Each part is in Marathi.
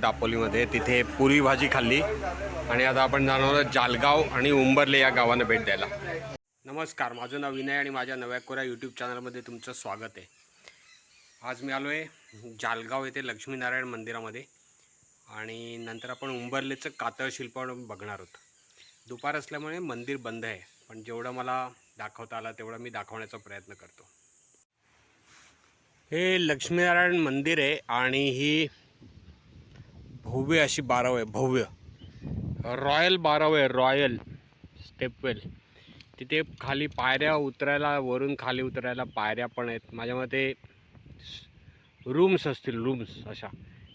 दापोलीमध्ये तिथे पुरी भाजी खाल्ली. आणि आता आपण जाणार आहोत जालगाव आणि उंबरले या गावांना भेट द्यायला. नमस्कार माझं नाव विनय आणि माझ्या नव्या कोऱ्या यूट्यूब चॅनलमध्ये तुमचं स्वागत आहे. आज मी आलो आहे जालगाव येथे लक्ष्मीनारायण मंदिरामध्ये. आणि नंतर आपण उंबरलेचं कातळ शिल्प बघणार आहोत. दुपार असल्यामुळे मंदिर बंद आहे पण जेवढं मला दाखवता आलं तेवढं मी दाखवण्याचा प्रयत्न करतो. हे लक्ष्मीनारायण मंदिर आहे आणि ही भव्य अशी बारावं आहे भव्य. रॉयल बारावं आहे रॉयल स्टेपवेल. तिथे खाली पायऱ्या उतरायला वरून खाली उतरायला पायऱ्या पण आहेत. माझ्या मते रूम्स असतील रूम्स अशा.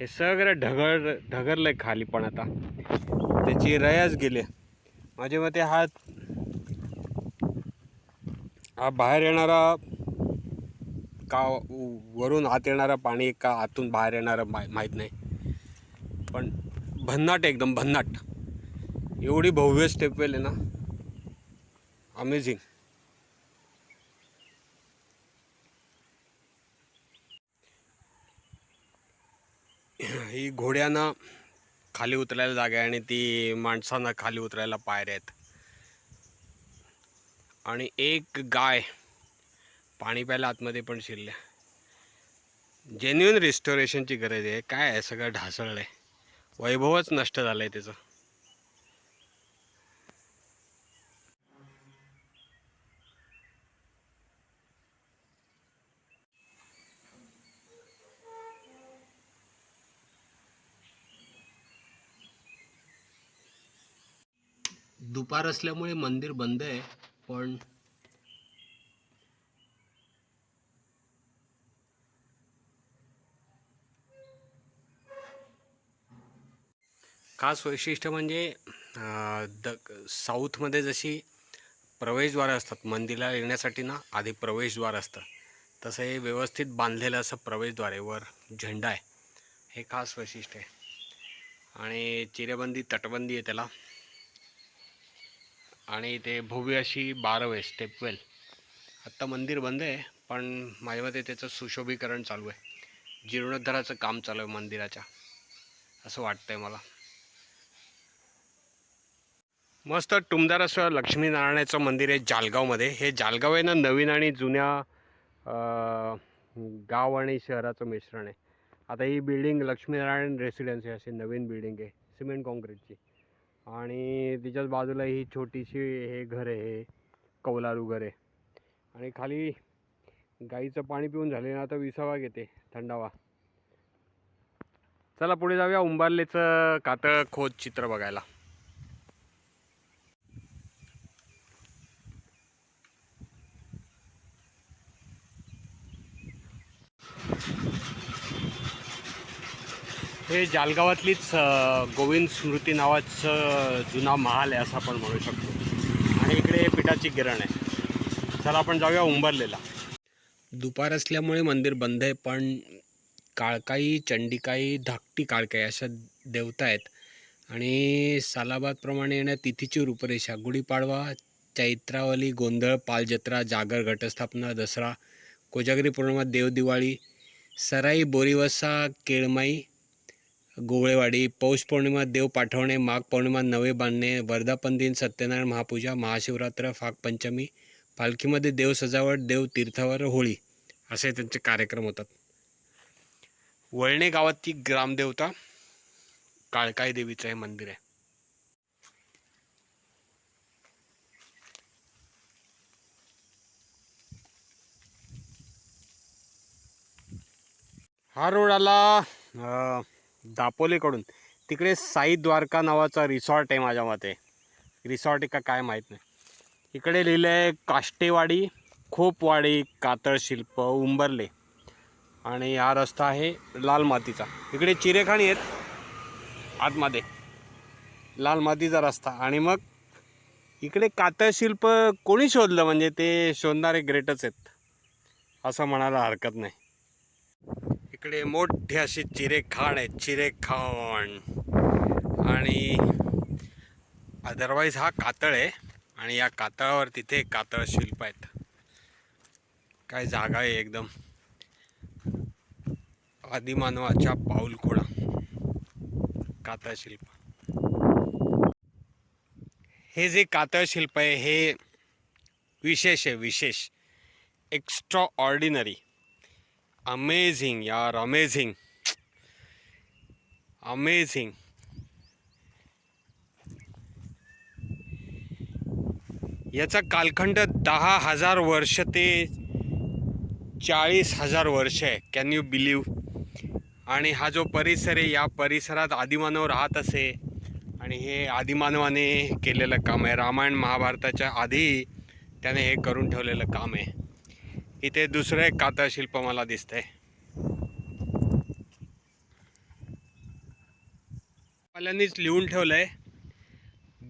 हे सगळं ढगळ ढगरलं आहे खाली पण आता. त्याची रयाच गेली. माझ्या मते हा हा बाहेर येणारा का वरून आत येणारं पाणी का आतून बाहेर येणारं मा माहीत नाही. पण भन्नाट एकदम भन्नाट. एवढी भव्य स्टेपवेल आहे ना. अमेझिंग ही घोड्यांना खाली उतरायला जागा आहे आणि ती माणसांना खाली उतरायला पायऱ्या आहेत. आणि एक गाय पाणी प्यायला आतमध्ये पण शिरल्या जेन्युन रिस्टोरेशनची गरज आहे. काय आहे? सगळं ढासळलं आहे वैभवच नष्ट झालं आहे त्याचं. दुपार असल्यामुळे मंदिर बंद आहे पण खास वैशिष्ट्य म्हणजे द साऊथमध्ये जशी प्रवेशद्वारं असतात मंदिराला येण्यासाठी ना आधी प्रवेशद्वार असतं. तसं हे व्यवस्थित बांधलेलं असं प्रवेशद्वार आहे वर झेंडा आहे. हे खास वैशिष्ट्य आहे. आणि चिरेबंदी तटबंदी आहे त्याला. आणि ते भव्य अशी बारव आहे स्टेपवेल. आत्ता मंदिर बंद आहे पण माझ्या मते त्याचं सुशोभीकरण चालू आहे. जीर्णोद्धाराचं काम चालू आहे मंदिराच्या. असं वाटतं आहे मला. मस्त टुमदार असं लक्ष्मीनारायणाचं मंदिर आहे जालगावमध्ये. हे जालगाव आहे ना नवीन आणि जुन्या गाव आणि शहराचं मिश्रण आहे. आता ही बिल्डिंग लक्ष्मीनारायण रेसिडेन्सी अशी नवीन बिल्डिंग आहे सिमेंट कॉन्क्रीटची आणि तिच्याच बाजूला ही छोटीशी हे घर आहे हे कौलारू घर आहे. आणि खाली गाईचं पाणी पिऊन झाले ना आता विसावा घेते थंडावा. चला पुढे जाऊया उंबारलेचं कातळ खोद चित्र बघायला. हे जालगावातलीच गोविंद स्मृती नावाचं जुना महाल आहे असं आपण म्हणू शकतो. आणि इकडे पिठाची गिरण आहे. चला आपण जाऊया उंबरलेला. दुपार असल्यामुळे मंदिर बंद आहे पण काळकाई चंडिकाई धाकटी काळकाई अशा देवता आहेत. आणि सालाबादप्रमाणे येण्या तिथीची रूपरेषा गुढीपाडवा चैत्रावली गोंधळ पालजत्रा जागर घटस्थापना दसरा कोजागरी पौर्णिमा देवदिवाळी सराई बोरीवसा केळमाई गोवळेवाडी पौष पौर्णिमा देव पाठवणे माघ पौर्णिमा नवे बांधणे वर्धापन दिन सत्यनारायण महापूजा महाशिवरात्र फागपंचमी पालखीमध्ये देव सजावट देव तीर्थावर होळी असे त्यांचे कार्यक्रम होतात. वळणे गावाची ग्रामदेवता काळकाई देवीचं हे मंदिर आहे. हा रोड आला दापोलीकडून. तिकडे साई द्वारका नावाचा रिसॉर्ट आहे माझ्या मते. रिसॉर्ट एका का काय माहीत नाही. इकडे लिहिलं आहे काष्टेवाडी खोपवाडी कातळ शिल्प उंबरले. आणि हा रस्ता आहे लाल मातीचा. इकडे चिरेखाणी आहेत आतमध्ये. लाल मातीचा रस्ता. आणि मग इकडे कातळ शिल्प कोणी शोधलं? म्हणजे ते शोधणारे ग्रेटच आहेत. असं म्हणायला हरकत नाही. इकडे मोठे असे चिरेखाण आहेत चिरेखाण आणि अदरवाईज हा कातळ आहे आणि या कातळावर तिथे कातळ शिल्प आहेत. काय जागा आहे एकदम. आदिमानवाच्या पाऊलखोडा. कातळ शिल्प. हे जे कातळ शिल्प आहे हे विशेष आहे विशेष. एक्स्ट्रा ऑर्डिनरी अमेझिंग यार अमेझिंग अमेझिंग याचा कालखंड दहा हजार वर्ष ते चाळीस हजार वर्ष आहे. कॅन यू बिलीव आणि हा जो परिसर आहे या परिसरात आदिमानव राहत असे. आणि हे आदिमानवाने केलेलं काम आहे. रामायण महाभारताच्या आधी त्याने हे करून ठेवलेलं काम आहे. इथे दुसरं एक कातळ शिल्प मला दिसतंय वाल्यांनीच लिहून ठेवलंय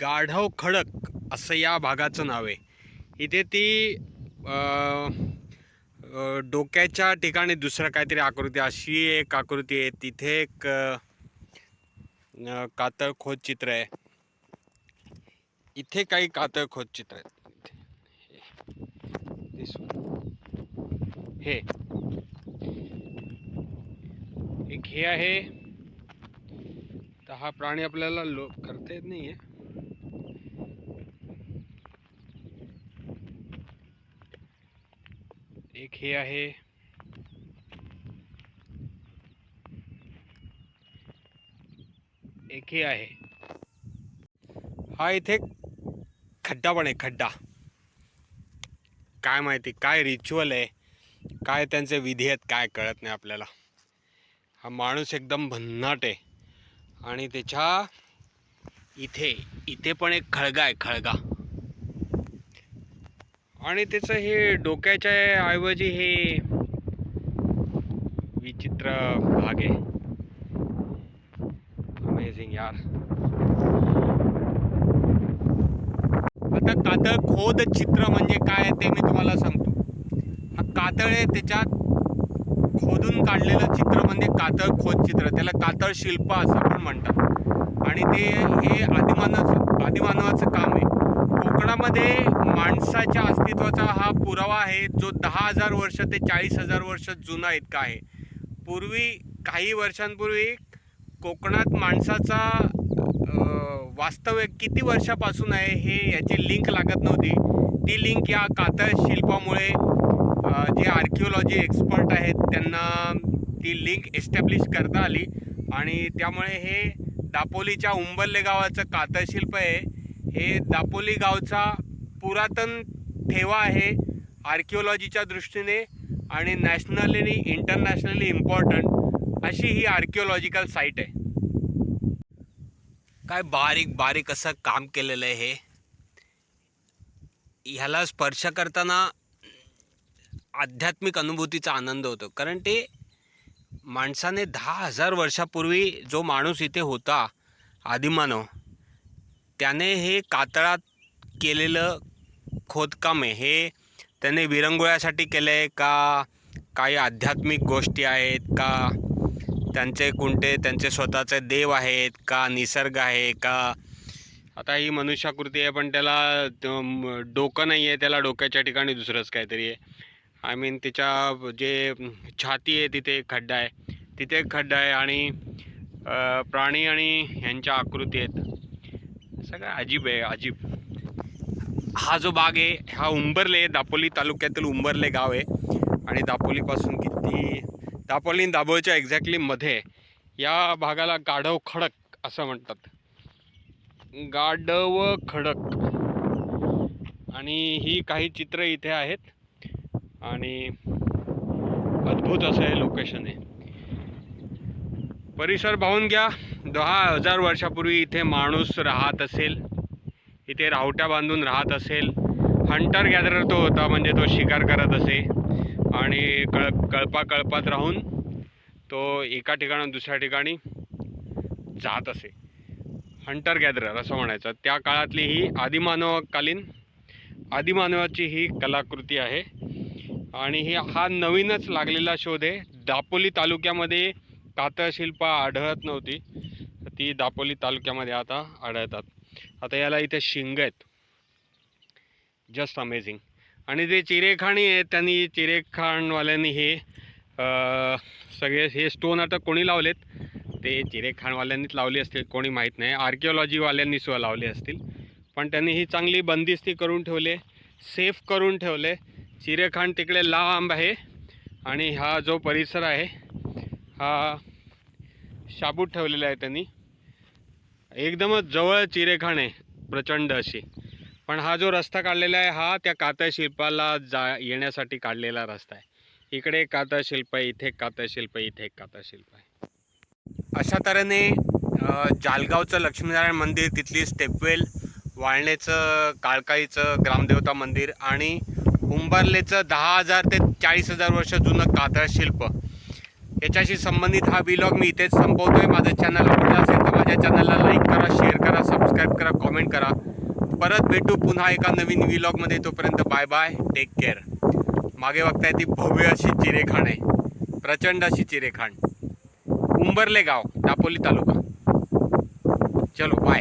गाढव खडक असं या भागाचं नाव आहे इथे ती डोक्याच्या ठिकाणी दुसरं काहीतरी आकृती अशी एक आकृती आहे तिथे एक कातळ खोद चित्र आहे इथे काही कातळ खोद चित्र आहेत हे. एक हे आहे. तर हा प्राणी आपल्याला लो करता येत नाहीये. एक हे आहे. एक हे आहे. हा इथे खड्डा पण आहे खड्डा. काय माहिती काय रिच्युअल आहे? काय त्यांचे विधी आहेत काय कळत नाही आपल्याला. हा माणूस एकदम भन्नाट आहे. आणि त्याच्या इथे इथे पण एक खळगा आहे खळगा. आणि त्याचं हे डोक्याच्या ऐवजी हे विचित्र भाग आहे. अमेझिंग यार. आता कातळ खोद चित्र म्हणजे काय ते मी तुम्हाला सांगतो. कातळ आहे त्याच्यात खोदून काढलेलं चित्र म्हणजे कातळ खोद चित्र. त्याला कातळ शिल्प असं पण म्हणतात. आणि ते हे आदिमानव आदिमानवाचं काम आहे. कोकणामध्ये माणसाच्या अस्तित्वाचा हा पुरावा आहे जो दहा हजार वर्ष ते चाळीस हजार वर्ष जुना इतका आहे. पूर्वी काही वर्षांपूर्वी कोकणात माणसाचा वास्तव्य किती वर्षापासून आहे हे याची लिंक लागत नव्हती. ती लिंक या कातळ शिल्पामुळे जे आर्किओलॉजी एक्सपर्ट आहेत त्यांना ती लिंक एस्टॅब्लिश करता आली. आणि त्यामुळे हे दापोलीच्या उंबल्ले गावाचं कातशिल्प आहे. हे दापोली गावचा पुरातन ठेवा आहे आर्किओलॉजीच्या दृष्टीने आणि नॅशनली इंटरनॅशनली इम्पॉर्टंट अशी ही आर्किओलॉजिकल साईट आहे. काय बारीक बारीक असं काम केलेलं आहे हे? ह्याला स्पर्श करताना आध्यात्मिक अनुभूतीचा आनंद होतो. कारण ते माणसाने दहा हजार वर्षापूर्वी जो माणूस इथे होता आदिमानव त्याने हे कातळात केलेलं खोदकाम आहे हे त्याने विरंगुळ्यासाठी केलं आहे का काही आध्यात्मिक गोष्टी आहेत का त्यांचे कोणते त्यांचे स्वतःचे देव आहेत का निसर्ग आहे का? आता ही मनुष्याकृती आहे पण त्याला डोकं नाही आहे त्याला डोक्याच्या ठिकाणी दुसरंच काहीतरी आहे. आय मीन तिच्या जे छाती आहे तिथे एक खड्डा आहे. तिथे एक खड्डा आहे आणि प्राणी आणि ह्यांच्या आकृती आहेत. सगळं अजीब आहे अजीब. हा जो बाग आहे हा उंबरले दापोली तालुक्यातील उंबरले गाव आहे. आणि दापोलीपासून किती दापोली दाभोळच्या एक्झॅक्टली मध्ये या भागाला गाढव खडक असं म्हणतात. गाढव खडक. आणि ही काही चित्र इथे आहेत. आणि अद्भुत असं हे लोकेशन आहे. परिसर पाहून घ्या. दहा हजार वर्षापूर्वी इथे माणूस राहत असेल. इथे रावट्या बांधून राहत असेल. हंटर गॅदरर तो होता म्हणजे तो शिकार करत असे. आणि कळ कळपा कळपात राहून तो एका ठिकाणून दुसऱ्या ठिकाणी जात असे. हंटर गॅदरर असं म्हणायचं. त्या काळातली ही आदिमानवकालीन आदिमानवाची ही कलाकृती आहे. आणि हे हा नवीनच लागलेला शोध आहे. दापोली तालुक्यामध्ये कातळ शिल्प आढळत नव्हती. ती दापोली तालुक्यामध्ये आता आढळतात. आता याला इथे शिंग आहेत. जस्ट अमेझिंग आणि जे चिरेखाणी आहेत त्यांनी चिरेखाणवाल्यांनी हे सगळे हे स्टोन आता कोणी लावलेत? ते चिरेखाणवाल्यांनीच लावली असतील कोणी माहीत नाही. आर्किओलॉजीवाल्यांनी सुद्धा लावले असतील. पण त्यांनी ही चांगली बंदिस्ती करून ठेवले सेफ करून ठेवले. चिरेखांड तिकडे लांब आहे आणि हा जो परिसर आहे हा शाबूत ठेवलेला आहे त्यांनी. एकदमच जवळ चिरेखाण आहे प्रचंड अशी. पण हा जो रस्ता काढलेला आहे हा त्या कातळ शिल्पाला जा येण्यासाठी काढलेला रस्ता आहे. इकडे एक शिल्प आहे इथे एक कातळ शिल्प आहे इथे एक कातळ शिल्प आहे. अशा तऱ्हेने जालगावचं लक्ष्मीनारायण मंदिर तिथली स्टेपवेल वाळणेचं काळकाईचं ग्रामदेवता मंदिर आणि उंबरलेचं दहा हजार ते चाळीस हजार वर्ष जुनं कातळ शिल्प. याच्याशी संबंधित हा व्लॉग मी इथेच संपवतोय. माझं चॅनल आवडलं असेल तर माझ्या चॅनलला लाईक करा शेअर करा सबस्क्राईब करा कॉमेंट करा. परत भेटू पुन्हा एका नवीन विलॉगमध्ये तोपर्यंत बाय बाय टेक केअर मागे बघताय ती भव्य अशी चिरेखाण आहे. प्रचंड अशी चिरेखाण. उंबरले गाव दापोली तालुका. चलो बाय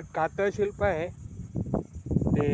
जे कातळ शिल्प आहे ते